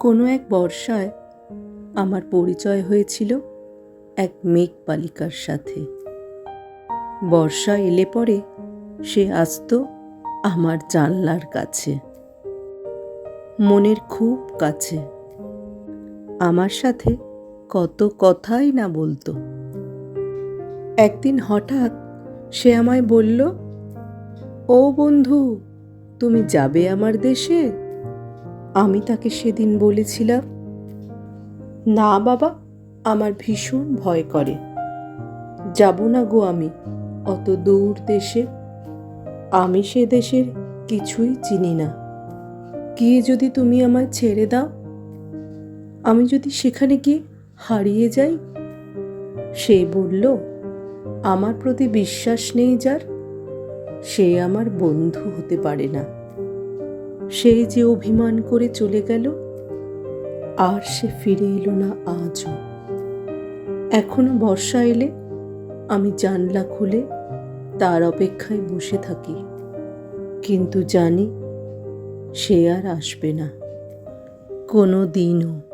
কোনো এক বর্ষায় আমার পরিচয় হয়েছিল এক মেঘ বালিকার সাথে। বর্ষা এলে পরে সে আসতো আমার জানলার কাছে। মনের খুব কাছে। আমার সাথে কত কথাই না বলতো। একদিন হঠাৎ সে আমায় বলল, ও বন্ধু, তুমি যাবে আমার দেশে? আমি তাকে সেদিন বলেছিলাম, না বাবা, আমার ভীষণ ভয় করে। যাব না গো আমি, অত দূর দেশে। আমি সে দেশের কিছুই চিনি না। গিয়ে যদি তুমি আমায় ছেড়ে দাও, আমি যদি সেখানে গিয়ে হারিয়ে যাই? সে বলল আমার প্রতি বিশ্বাস নেই যার, সে আমার বন্ধু হতে পারে না। সে যে অভিমান করে চলে গেল, আর সে ফিরে এলো না আজও। এখনও বর্ষা এলে, আমি জানলা খুলে তার অপেক্ষায় বসে থাকি। কিন্তু জানি সে আর আসবে না। কোনো দিনও